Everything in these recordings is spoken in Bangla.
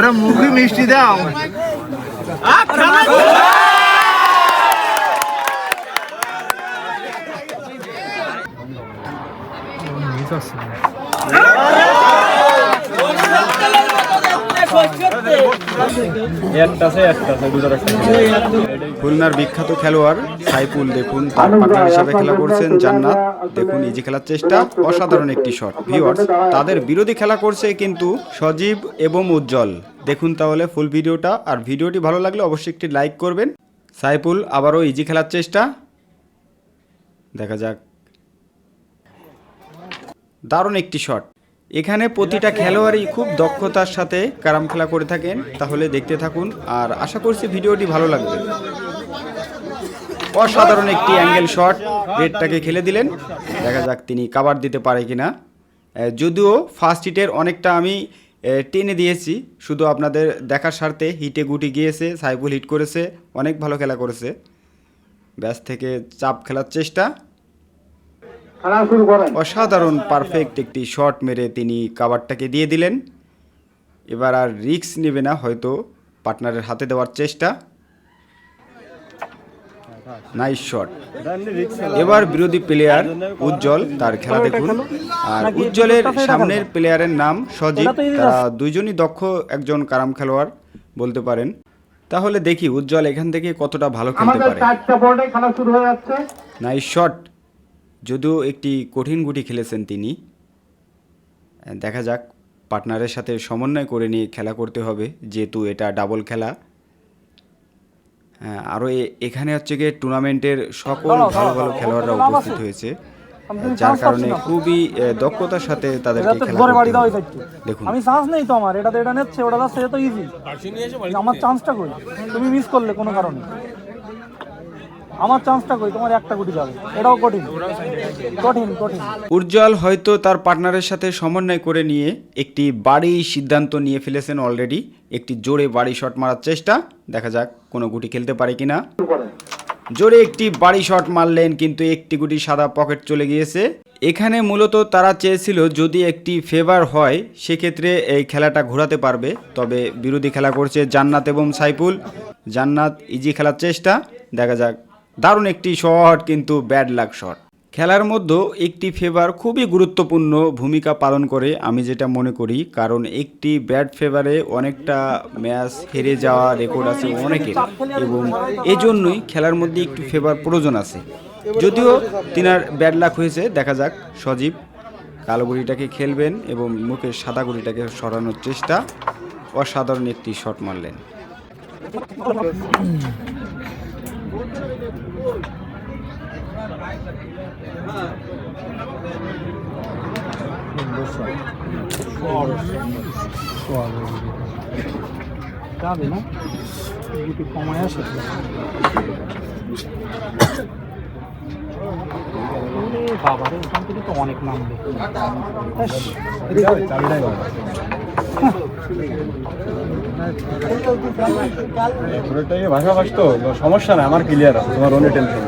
ওরা মুখে মিষ্টি দাও খুলনার বিখ্যাত খেলোয়াড় সাইফুল দেখুন তার পার্টনার হিসাবে খেলা করছেন জান্নাত। দেখুন ইজি খেলার চেষ্টা অসাধারণ একটি শট ভিউয়ার্স তাদের বিরোধী খেলা করছে কিন্তু সজীব এবং উজ্জ্বল। দেখুন তাহলে ফুল ভিডিওটা। আর ভিডিওটি ভালো লাগলে অবশ্যই একটি লাইক করবেন। সাইফুল আবারও ইজি খেলার চেষ্টা। দেখা যাক। দারুণ একটি শট এখানে প্রতিটা খেলোয়াড়ই খুব দক্ষতার সাথে ক্যারাম খেলা করে থাকেন। তাহলে দেখতে থাকুন। আর আশা করছি ভিডিওটি ভালো লাগবে। অসাধারণ একটি অ্যাঙ্গেল শট। রেডটাকে খেলে দিলেন। দেখা যাক তিনি কাবার দিতে পারে কিনা। যদিও ফার্স্ট হিটের অনেকটা আমি টেনে দিয়েছি। শুধু আপনাদের দেখার স্বার্থে হিটে গুটি গিয়েছে সাইফুল হিট করেছে অনেক ভালো খেলা করেছে। ব্যাস থেকে চাপ খেলার চেষ্টা। অসাধারণ পারফেক্ট একটি শট মেরে তিনি কাবারটাকে দিয়ে দিলেন। এবার আর রিস্ক নেবে না হয়তো পার্টনারের হাতে দেওয়ার চেষ্টা। নাইস শট এবার বিরোধী প্লেয়ার উজ্জ্বল তার খেলা দেখুন। আর উজ্জ্বলের সামনের প্লেয়ারের নাম সজীব। তারা দুইজনই দক্ষ একজন কারাম খেলোয়াড় বলতে পারেন। তাহলে দেখি উজ্জ্বল এখান থেকে কতটা ভালো খেলতে পারে। নাইস শট যদিও একটি কঠিন গুটি খেলেছেন তিনি। দেখা যাক পার্টনারের সাথে সমন্বয় করে নিয়ে খেলা করতে হবে যেহেতু এটা ডাবল খেলা। হ্যাঁ, আরও এ- এখানে হচ্ছে গিয়ে টুর্নামেন্টের সকল ভালো ভালো খেলোয়াড়রা উপস্থিত হয়েছে। যার কারণে খুবই দক্ষতার সাথে তাদেরকে খেলা বাড়ি দাও। দেখুন। আমি চান্স নেই তো আমার এটা এটা নেচ্ছে ওটা যাচ্ছে তো ইজি আমার চান্সটা কই? তুমি মিস করলে কোনো কারণে। আমার চান্সটা কই? তোমার একটা গুটি যাবে। এটাও কঠিন। কঠিন কঠিন। উজ্জ্বল হয়তো তার পার্টনারের সাথে সমন্বয় করে নিয়ে একটি বাড়ি সিদ্ধান্ত নিয়ে ফেলেছেন অলরেডি একটি জোরে বাড়ি শট মারার চেষ্টা। দেখা যাক কোনো গুটি খেলতে পারে কিনা। জোরে একটি বাড়ি শট মারলেন, কিন্তু একটি গুটি সাদা পকেট চলে গিয়েছে। এখানে মূলত তারা চেয়েছিল যদি একটি ফেভার হয়, সেক্ষেত্রে এই খেলাটা ঘোরাতে পারবে। তবে বিরোধী খেলা করছে জান্নাত এবং সাইফুল। জান্নাত ইজি খেলার চেষ্টা। দেখা যাক দারুণ একটি শট, কিন্তু ব্যাড লাক শট। খেলার মধ্যে একটি ফেভার খুবই গুরুত্বপূর্ণ ভূমিকা পালন করে, আমি যেটা মনে করি, কারণ একটি ব্যাড ফেভারে অনেকটা ম্যাচ হেরে যাওয়া রেকর্ড আছে অনেকের, এবং এজন্যই খেলার মধ্যে একটু ফেভার প্রয়োজন আছে। যদিও তিনার ব্যাড লাক হয়েছে, দেখা যাক, সজীব কালো গুড়িটাকে খেলবেন এবং মুখের সাদা গুড়িটাকে সরানোর চেষ্টা, অসাধারণ একটি শট মারলেন। যাবে না গুটি কমায় আসে বাবা রে এখান থেকে তো অনেক নামবে পুরোটাই ভাষা ভাষ তো, সমস্যা নাই, আমার ক্লিয়ার আছে, তোমার অনেক টেনশন।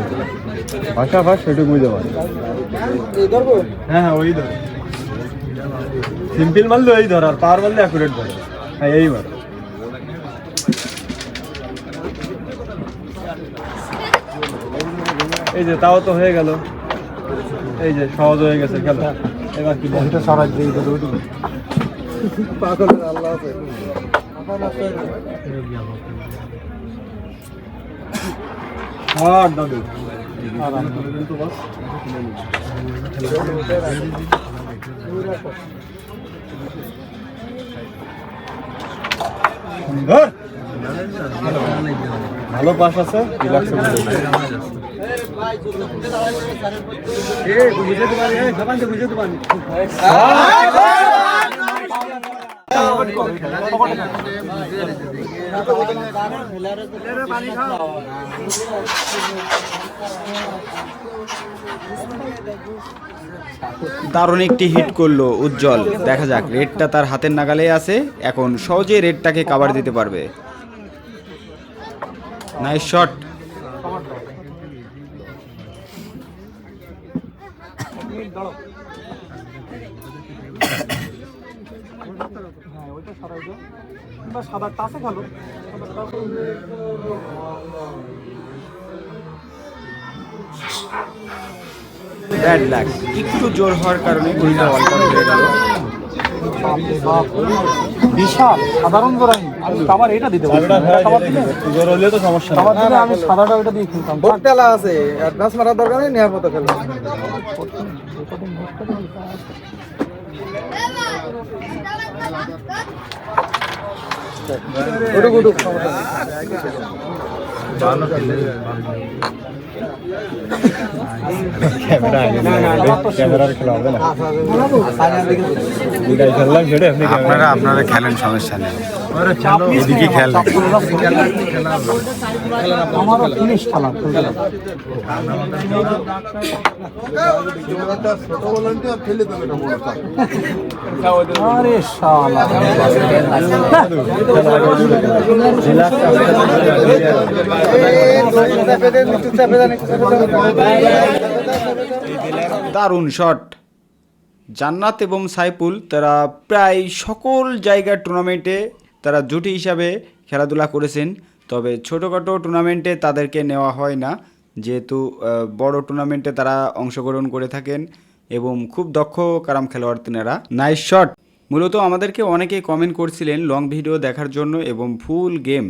ভাষা ভাষ সেটুকু বুঝতে পারি হ্যাঁ হ্যাঁ ওই ধর। সিম্পল মারলে ওই ধর, আর পাওয়ার মারলে অ্যাকুরেট ধর। হ্যাঁ এই মার এই যে, তাও তো হয়ে গেল। এই যে, সহজ হয়ে গেছে, খেলা। এবার কি? সরাই দিয়ে দেবে ওইদিকে আর দাদু। ধর। ভালো পাস আছে? রিল্যাক্সে দারুণ একটি হিট করল উজ্জ্বল। দেখা যাক রেডটা তার হাতের নাগালে আছে। এখন সহজে রেডটাকে কাভার দিতে পারবে। নাইস শট সাদা কিংবা সাদা টাসে খেলো ব্যাড লাক একটু জোর হওয়ার কারণে হয়ে গেল। বিশাল সাধারণ গোড়াই আমি খাবার এটা দিতে পারি। জোর হলে তো সমস্যা দিলে আমি সাদাটা ওইটা দিয়ে খেলতাম। ভোট আছে। অ্যাডভান্স মারার দরকার নেই নেওয়ার মতো খেলা হবে না আপনারা আপনারা খেলেন সমস্যা নেই। এদিকে খেল আমারও ফিনিশ খেলা আরে শালা। দারুণ শট জান্নাত এবং সাইফুল, তারা প্রায় সকল জায়গার টুর্নামেন্টে তারা জুটি হিসাবে খেলাধুলা করেছেন। তবে ছোটোখাটো টুর্নামেন্টে তাদেরকে নেওয়া হয় না। যেহেতু বড় টুর্নামেন্টে তারা অংশগ্রহণ করে থাকেন এবং খুব দক্ষ কারাম খেলোয়াড় তিনারা। নাইস শট মূলত আমাদেরকে অনেকে কমেন্ট করছিলেন লং ভিডিও দেখার জন্য এবং ফুল গেম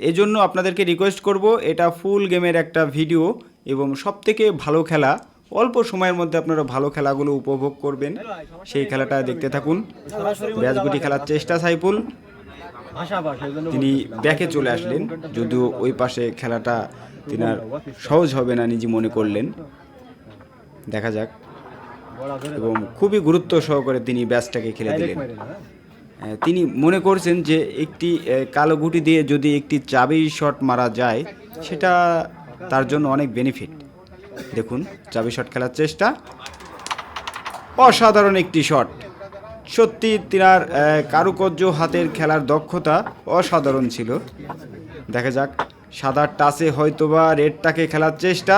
এজন্য আপনাদেরকে রিকোয়েস্ট করব, এটা ফুল গেমের একটা ভিডিও এবং সবথেকে ভালো খেলা, অল্প সময়ের মধ্যে আপনারা ভালো খেলাগুলো উপভোগ করবেন। সেই খেলাটা দেখতে থাকুন। ব্যাসগুটি খেলার চেষ্টা সাইফুল। তিনি ব্যাকে চলে আসলেন, যদিও ওই পাশে খেলাটা তিনার সহজ হবে না নিজে মনে করলেন। দেখা যাক। এবং খুবই গুরুত্ব সহকারে তিনি ব্যাসটাকে খেলে দিলেন। তিনি মনে করছেন যে একটি কালো গুটি দিয়ে যদি একটি চাবি শট মারা যায়, সেটা তার জন্য অনেক বেনিফিট দেখুন, চাবি শট খেলার চেষ্টা। অসাধারণ একটি শট। সত্যি তিনার কারুকর্য হাতের খেলার দক্ষতা অসাধারণ ছিল। দেখা যাক, সাদা টাসে হয়তোবা রেডটাকে খেলার চেষ্টা।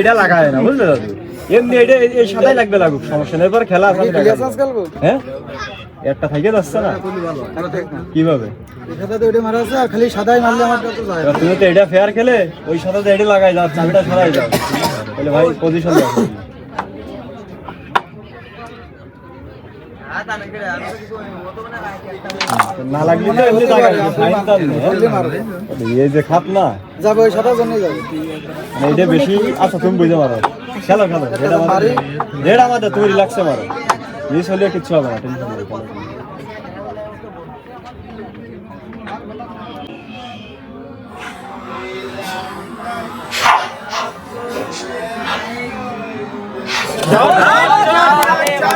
এটা লাগায় না বুঝলে দাদু? এমনি এটা এই- সাদাই লাগবে লাগুক সমস্যা নেই। এবার খেলা হ্যাঁ? একটা থেকে যাচ্ছে না? কীভাবে? খালি সাদাই মারলে আমার যায়। তুমি তো এটা ফেয়ার খেলে ওই সাদাতে এটা লাগাই যাও চাবিটা সরাই যাও তাহলে ভাই পজিশন না লাগলে? এই যে খাপ না। যাবে ওই সাদার জন্যই যাবে। মানে এটা বেশি আচ্ছা তুমি বুঝতে পারো খেলো খেলো। যেটা আমাদের যেটা আমাদের তুমি রিল্যাক্সে মারো। মিস হলে কিচ্ছু হবে না টেনশন নেই।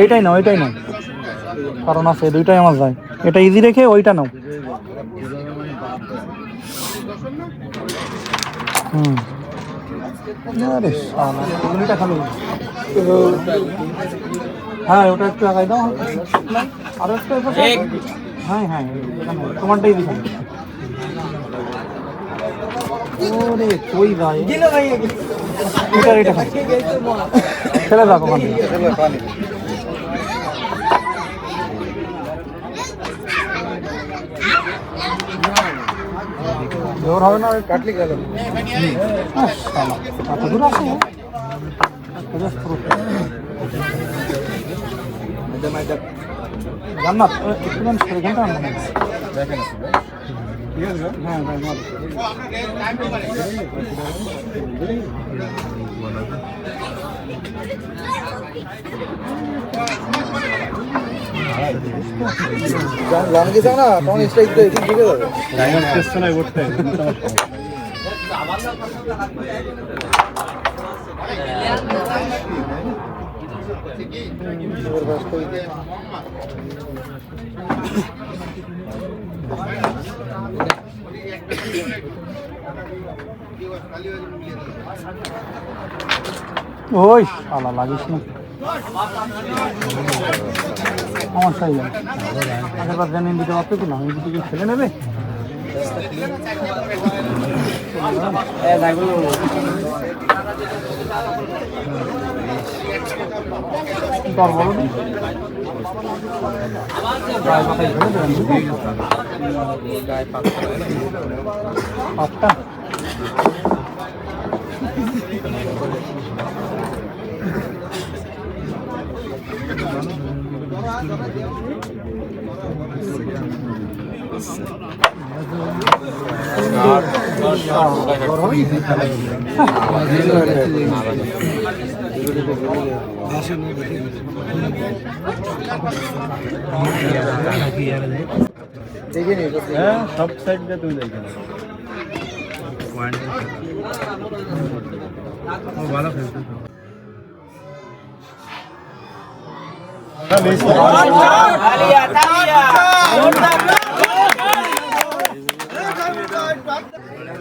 এইটাই নাও এটাই নাও। কারণ আছে দুইটাই আমার যায়। এটা ইজি রেখে ওইটা নাও। হুম। হ্যাঁ ওটা একটু আগাই দাও। আরও একটু হ্যাঁ হ্যাঁ তোমারটাই দিলাম ওরে কই গায়ে এটা এটা ফেলে রাখো ওখানে জোর হবে না? কাটলি গেল দূর আছে জান্নাত একটুখানি সরে ঘণ্টা আনব না। লান গেছে না তখন স্ট্রাইক তো এদিক ঢুকে যাবে টাইগার চেষ্টা নাই করতে করে ওই, শালা, লাগিস আমার সাই আগেরবার জানিয়ে দিতে পারতো কি না? আমি দুটোকে ছেলে নেবে? তোর বলো নি? গায়ে মাথায় ঢেলে দেবেন, বুঝলি? পাঁচটা দেখে নি হ্যাঁ সব সাইড দিয়ে তুমি দেখে নাও। হ্যাঁ, নিশ্চয়ই। শালা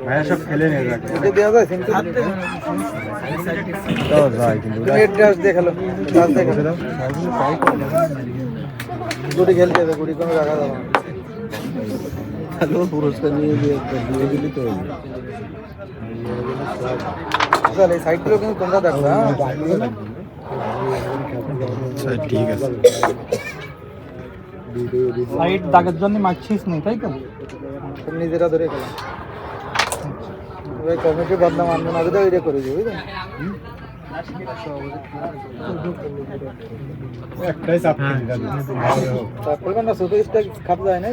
ভাইয়া সব যাক দেওয়া যায় কিন্তু ড্রেস দেখাল ড্রেস দেখাল গুটি খেলতে হবে গুটি কোনো রাখা। যাবে না পুরস্কার নিয়ে দিয়ে দিলি তো। চল এই সাইডগুলো কিন্তু তোমরা দেখো হ্যাঁ? ঠিক আছে। সাইড দাগের জন্য মারছিস নি তাই তো? তুমি নিজেরা ধরে ওই কমিটি বদনাম আনব না করে বুঝলেন একটাই চাপ চাপ করবেন না ছোট স্টাক খাপ যায় না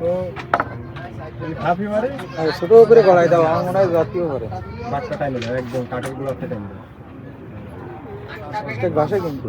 তো হাফি মারে। আর ছোট করে গড়াই দাও আমার মনে হয় জাতীয় করে। বাচ্চা টাইম একদম কাঠেরগুলো টাইম স্টাক ভাষা কিন্তু।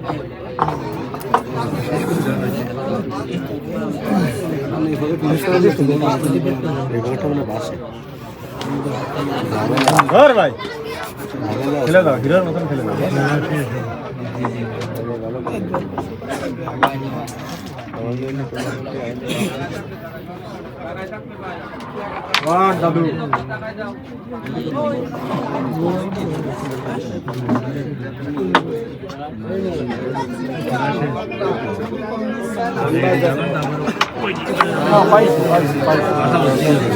ধর ভাই। খেলে দাও হিরোর মতন খেলে দাও। দাদু। হ্যাঁ।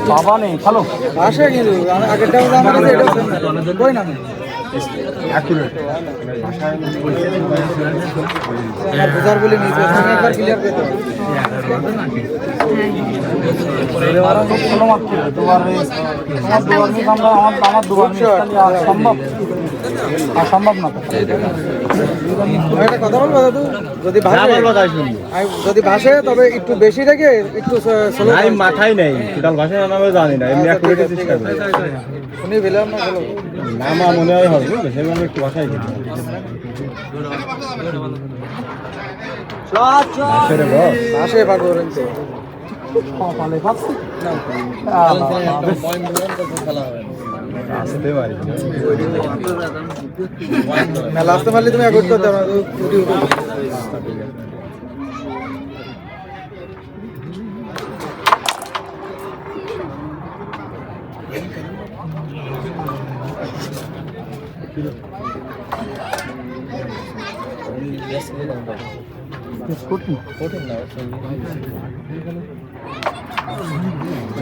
বাবা নেই ভালো। ভাষা কিন্তু আমি আগেরটা আমার কাছে এটা কই না? বোঝার বলে নিয়েছি একবার ক্লিয়ার দুবার মিস আমরা আমার আমার দুবার সম্ভব। আর না একটা কথা বলব দাদু যদি ভাষে যদি ভাষে তবে একটু বেশি রেখে একটু স্লো নাই মাথায় নেই। টোটাল ভাষা নামে জানি না। এমনি অ্যাকুরেট চেষ্টা করি। শুনি পেলাম না বলো। নামা মনে হয় হবে সেভাবে একটু ভাষাই দিই আসে রে বস তো কপালে পাচ্ছি আসতে পারি না। মেলা আসতে পারলে তুমি এক করতে পারো না। উঠি উঠি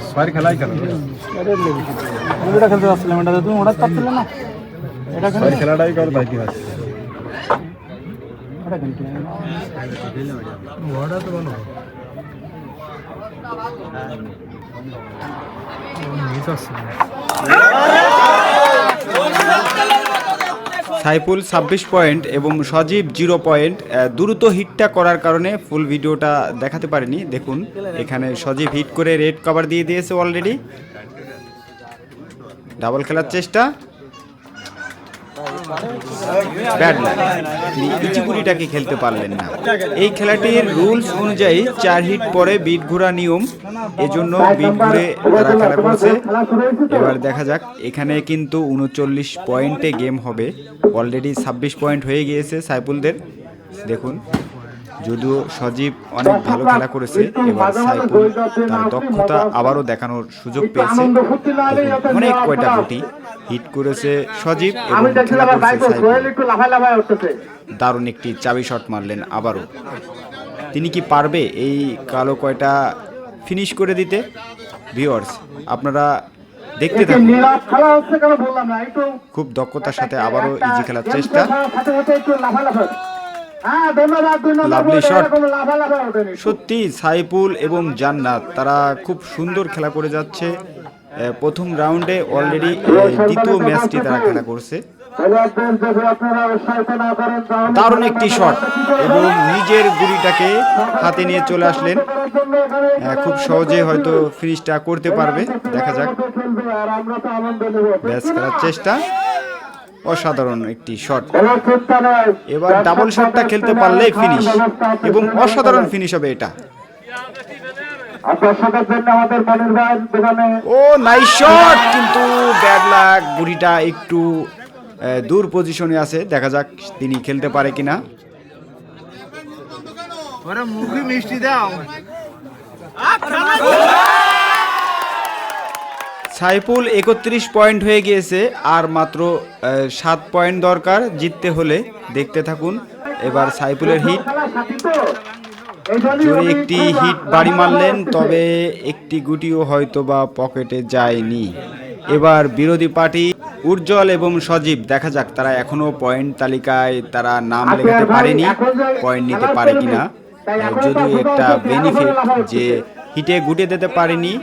সবাই খেলাই খেলো। এটা খেলতে পারছিলাম এটা তুমি ওটা পারছিলে না। এটা খেলে খেলাটাই করো তাই কি হচ্ছে ওটা খেলতে সাইফুল ছাব্বিশ পয়েন্ট এবং সজীব জিরো পয়েন্ট দ্রুত হিটটা করার কারণে ফুল ভিডিওটা দেখাতে পারিনি। দেখুন, এখানে সজীব হিট করে রেড কভার দিয়ে দিয়েছে অলরেডি ডাবল খেলার চেষ্টা। ব্যাড লাক তিনি ইচিগুড়িটাকে খেলতে পারলেন না। এই খেলাটির রুলস অনুযায়ী চার হিট পরে বিট ঘোরা নিয়ম। এজন্য বিট ঘুরে তারা খেলা করছে। এবার দেখা যাক, এখানে কিন্তু উনচল্লিশ পয়েন্টে গেম হবে। অলরেডি ছাব্বিশ পয়েন্ট হয়ে গিয়েছে সাইফুলদের। দেখুন, যদিও সজীব অনেক ভালো খেলা করেছে, এবার সাইফুল তার দক্ষতা আবারও দেখানোর সুযোগ পেয়েছে। অনেক কয়টা গুটি। হিট করেছে সজীব এবং দারুণ একটি চাবি শট মারলেন আবারও। তিনি কি পারবে এই কালো কয়টা ফিনিশ করে দিতে? ভিওর্স আপনারা দেখতে থাকুন। খুব দক্ষতার সাথে আবারও ইজি খেলার চেষ্টা। লাফালাফা হ্যাঁ ওঠেনি। সত্যি সাইফুল এবং জান্নাত তারা খুব সুন্দর খেলা করে যাচ্ছে। প্রথম রাউন্ডে অলরেডি দ্বিতীয় ম্যাচটি তারা খেলা করছে। দারুণ একটি শট এবং নিজের গুলিটাকে হাতে নিয়ে চলে আসলেন। খুব সহজে হয়তো ফিনিশটা করতে পারবে। দেখা যাক। ব্যাস, খেলার চেষ্টা। অসাধারণ একটি শট। এবার ডাবল শটটা খেলতে পারলেই ফিনিশ এবং অসাধারণ ফিনিশ হবে এটা। আর দর্শকের জন্য আমাদের মনির ভাই দোকানে ও নাইস শট কিন্তু ব্যাড লাক বুড়িটা একটু দূর পজিশনে আছে। দেখা যাক তিনি খেলতে পারে কিনা। সাইফুল একত্রিশ পয়েন্ট হয়ে গিয়েছে আর মাত্র সাত পয়েন্ট দরকার। জিততে হলে দেখতে থাকুন। এবার সাইফুলের হিট। উনি একটি হিট বাড়ি মারলেন তবে একটি গুটিও হয়তো বা পকেটে যায়নি। এবার বিরোধী পার্টি উজ্জ্বল এবং সজীব দেখা যাক তারা এখনও পয়েন্ট তালিকায় তারা নাম লেখাতে পারেনি পয়েন্ট নিতে পারে কিনা। যদিও একটা বেনিফিট যে হিটে গুটে দিতে পারেনি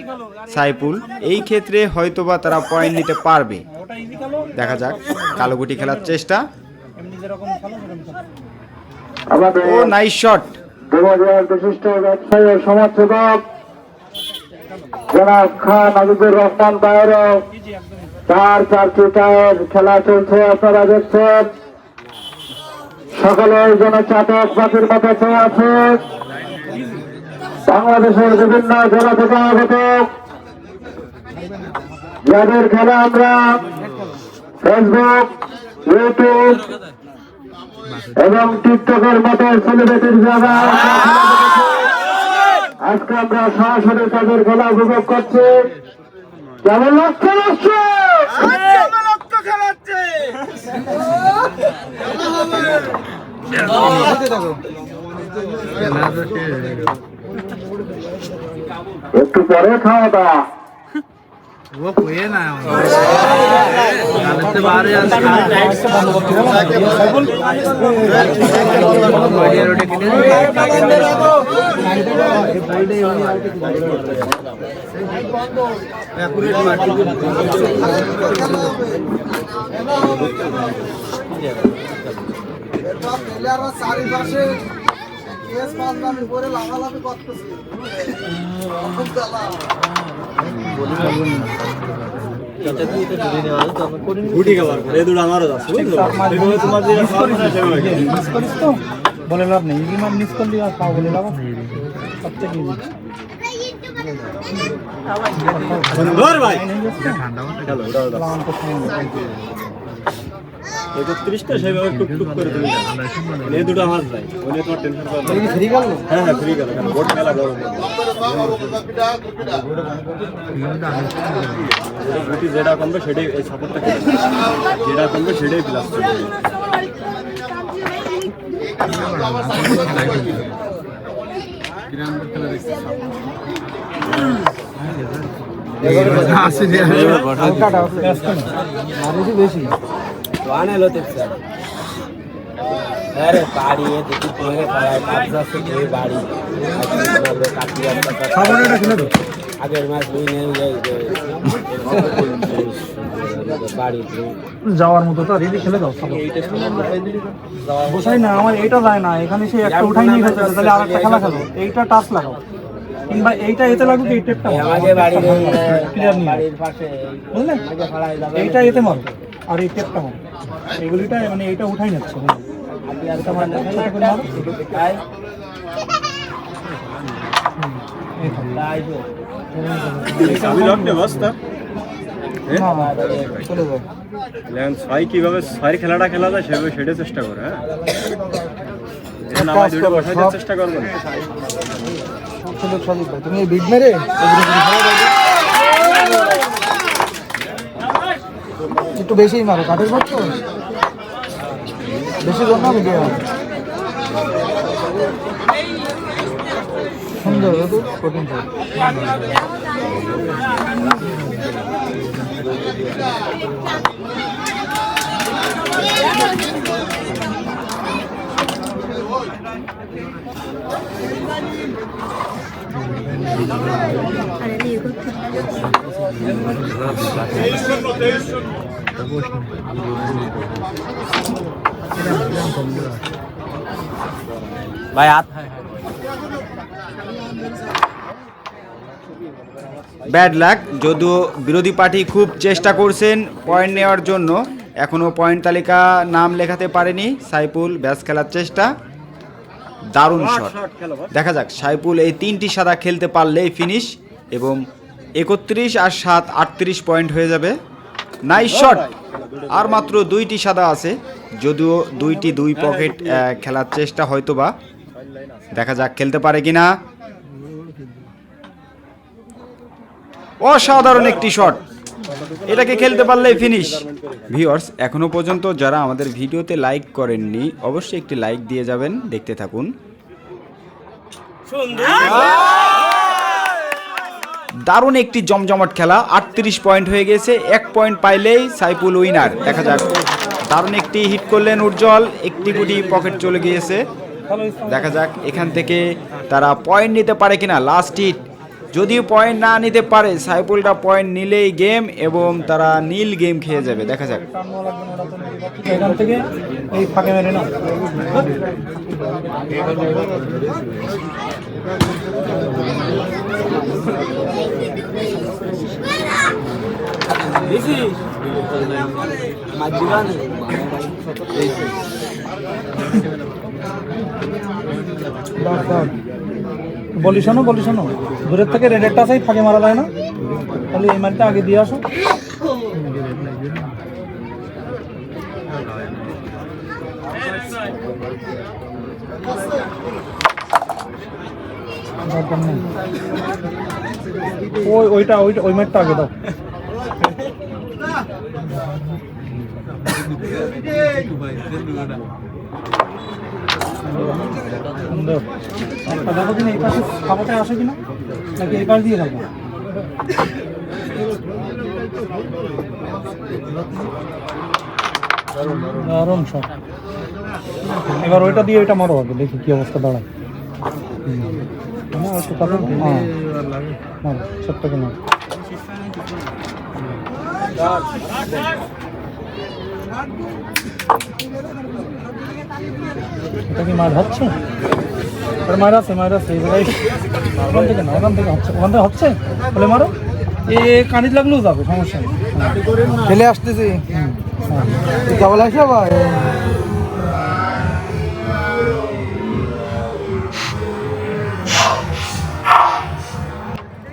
সাইফুল এই ক্ষেত্রে হয়তোবা তারা পয়েন্ট নিতে পারবে। দেখা যাক কালো গুটি খেলার চেষ্টা। ও নাইস শট দেবাজয়ের বিশিষ্ট ব্যবসায়ী সমাজসেবক, জনাব খান রহমান বায়রও চার চার চিটায়ের খেলা চলছে, আপনারা দেখছেন। সকলের জন্য চাতক পাখির মতো চেয়ে আছে। বাংলাদেশের বিভিন্ন জেলা থেকে আগত। যাদের খেলা আমরা ফেসবুক ইউটিউব এবং টিকটকের মতো সেলিব্রিটির জায়গা আজকে আমরা সরাসরি তাদের খেলা উপভোগ করছি। কেমন লাগছে? একটু পরে খাওয়া দাওয়া। প্লেয়াররা চারিপাশে কেস পাঁচ দামি করে লাফালাফি করতেছে বলে লাভ নেই। ইজি মার মিস করলি আর পাও বলে লাভ সব থেকে ইজি একত্রিশটা সেভাবে টুকটুক করে তুমি এই দুটো মাছ যায় ওই নিয়ে তোমার টেনশন করা ফ্রি গেল? হ্যাঁ হ্যাঁ ফ্রি গেল কারণ বোট মেলা বড় গুটি যেটা কমবে সেটাই এই সাপোর্টটা যেটা কমবে সেটাই প্লাস হালকাটা আছে মারিছি বেশি अरे बाड़ी है देखी तुम्हें पड़ा है कब्जा से कोई बाड़ी काटी সামনেটা খুলে দাও अगर मैं कोई नहीं गई बाड़ी थी যাওয়ার মতো তো রেডি খেলে দাও সব বসাই না আমার এইটা যায় না এখানে সে একটা উঠাই নিয়ে ফেলছে তাহলে আর একটা খেলা খেলো এইটা টাচ লাগাও কিংবা এইটা এতে লাগুক এই টেপটা আমাকে বাড়ি ক্লিয়ার নিয়ে বাড়ির পাশে বুঝলে আমাকে ফাড়াই যাবে এইটা এতে মারো আর এই টেপটা মারো এগুলিটা মানে উঠাই যাচ্ছে এটা কীভাবে ছয়ের খেলাটা খেলা যায় সেভাবে সেটা চেষ্টা করে হ্যাঁ? চেষ্টা করব তুমি এই বিট মেরে? একটু বেশিই মারো কাঠের ঘর তো বেশি জোর না বুঝে সুন্দর তো কঠিন তো ব্যাড লাক যদিও বিরোধী পার্টি খুব চেষ্টা করছেন পয়েন্ট নেওয়ার জন্য এখনও পয়েন্ট তালিকা নাম লেখাতে পারেনি সাইপুল ব্যাস খেলার চেষ্টা। দারুণ শট দেখা যাক সাইপুল এই তিনটি সাদা খেলতে পারলেই ফিনিশ এবং একত্রিশ আর সাত আটত্রিশ পয়েন্ট হয়ে যাবে। নাইস শট আর মাত্র দুইটি সাদা আছে, যদিও দুইটি দুই পকেট খেলার চেষ্টা হয়তো বা দেখা যাক খেলতে পারে কিনা। অসাধারণ একটি শট এটাকে খেলতে পারলেই ফিনিশ ভিউয়ার্স এখনও পর্যন্ত যারা আমাদের ভিডিওতে লাইক করেননি, অবশ্যই একটি লাইক দিয়ে যাবেন, দেখতে থাকুন। দারুণ একটি জমজমাট খেলা। আটত্রিশ পয়েন্ট হয়ে গেছে, এক পয়েন্ট পাইলেই সাইপুল উইনার। দেখা যাক। দারুণ একটি হিট করলেন উজ্জ্বল, একটি গুটি পকেট চলে গিয়েছে। দেখা যাক এখান থেকে তারা পয়েন্ট নিতে পারে কিনা। লাস্ট হিট যদি পয়েন্ট না নিতে পারে সাইফুলটা পয়েন্ট নিলেই গেম এবং তারা নীল গেম খেয়ে যাবে। দেখা যাক। এখান থেকে এই ফাঁকে মেরে নাও। দাও, দাও। বলি শোনো বলি শোনো দূরের থেকে রেডেরটা সেই ফাঁকে মারা যায় না। তাহলে এই মারটা আগে দিয়ে আসো। ওই ওইটা ওইটা ওই মারটা আগে দাও। এই পাশে খাবারটা আসে এই পাশ দিয়ে শট এবার ওইটা দিয়ে ওইটা মারো আগে দেখি কি অবস্থা দাঁড়ায় একটু কাছে এটা কি মাছ হচ্ছে মায়ের আছে মায়ের আছে ওখান থেকে না ওখান থেকে হচ্ছে ওখান থেকে হচ্ছে? বলে মারো। এ কানিজ লাগল যাবে সমস্যা নেই। ফেলে আসতেছি। হ্যাঁ। কেবল আসে আবার।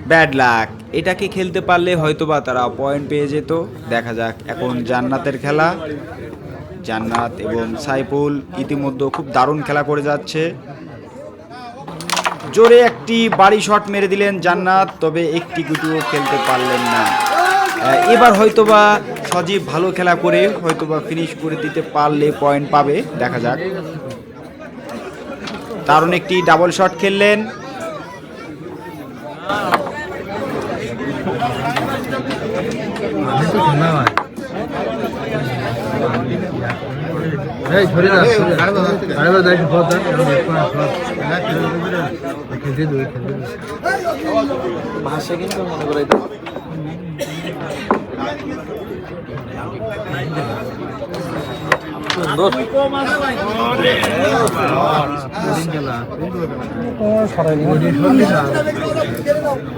ব্যাড লাক এটাকে খেলতে পারলে হয়তোবা তারা পয়েন্ট পেয়ে যেত। দেখা যাক এখন জান্নাতের খেলা। জান্নাত এবং সাইফুল ইতিমধ্যে খুব দারুণ খেলা করে যাচ্ছে। জোরে একটি বাড়ি শট মেরে দিলেন জান্নাত, তবে একটি গুটিও খেলতে পারলেন না। এবার হয়তোবা সজীব ভালো খেলা করে হয়তোবা ফিনিশ করে দিতে পারলে পয়েন্ট পাবে, দেখা যাক। দারুণ একটি ডাবল শট খেললেন। ভাষা কিন্তু মনে করাই দাও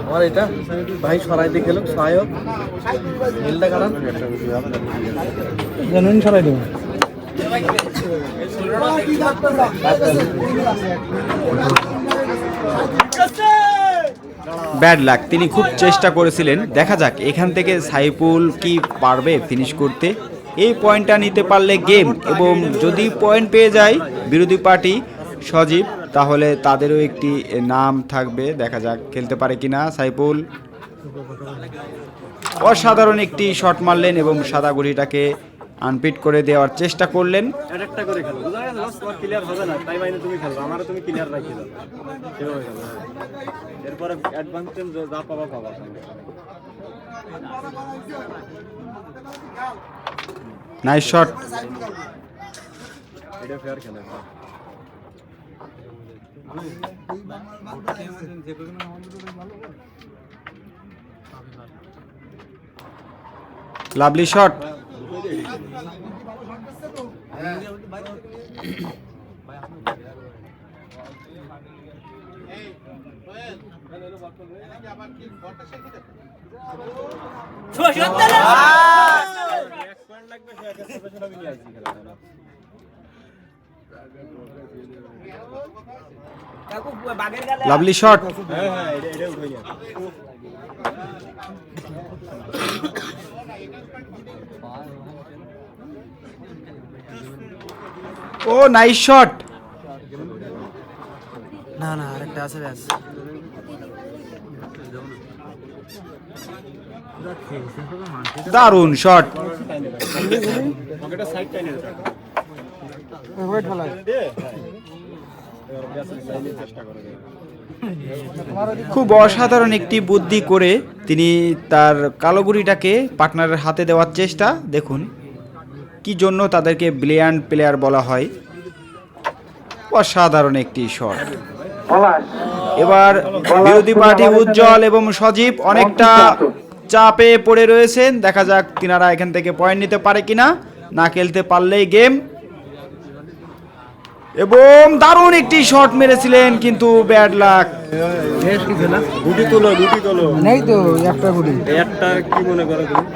আমার এটা ভাই সরাইতে খেলো সহায়ক। মিলটা কারণ জেনুইন ছড়াই দেবো। ব্যাড লাক, তিনি খুব চেষ্টা করেছিলেন। দেখা যাক, এখান থেকে সাইফুল কি পারবে ফিনিশ করতে। এই পয়েন্টটা নিতে পারলে গেম এবং যদি পয়েন্ট পেয়ে যায় বিরোধী পার্টি, সজীব, তাহলে তাদেরও একটি নাম থাকবে। দেখা যাক, খেলতে পারে কিনা সাইফুল। অসাধারণ একটি শট মারলেন, এবং সাদা গুড়িটাকে আনপিট করে দেওয়ার চেষ্টা করলেন। একটা করে খেলো। বুঝা গেছে তোমার ক্লিয়ার হবে না। তাই মাইনে তুমি খেলবে আমারও তুমি ক্লিয়ার রাখি দাও। সেভাবে খেলো। এরপরে অ্যাডভান্টেজ যা পাবা পাবা নাইস শট এটা ফেয়ার খেলা লাভলি শট লাভলি শট ও নাইস শট না না আরেকটা আছে ব্যাস। দারুণ শট খুব অসাধারণ একটি বুদ্ধি করে তিনি তার কালোগুড়িটাকে পার্টনারের হাতে দেওয়ার চেষ্টা। দেখুন, কি জন্য তাদেরকে ব্রিলিয়ান্ট প্লেয়ার বলা হয়। অসাধারণ একটি শট এবার বিরোধী পার্টি উজ্জ্বল এবং সজীব অনেকটা চাপে পড়ে রয়েছেন। দেখা যাক তিনারা এখান থেকে পয়েন্ট নিতে পারে কিনা। না খেলতে পারলেই গেম। এবং দারুণ একটি শট মেরেছিলেন কিন্তু ব্যাড লাক। গুটি তোলো গুটি তোলো। নেই তো একটা গুটি। একটা কি মনে করো তুমি?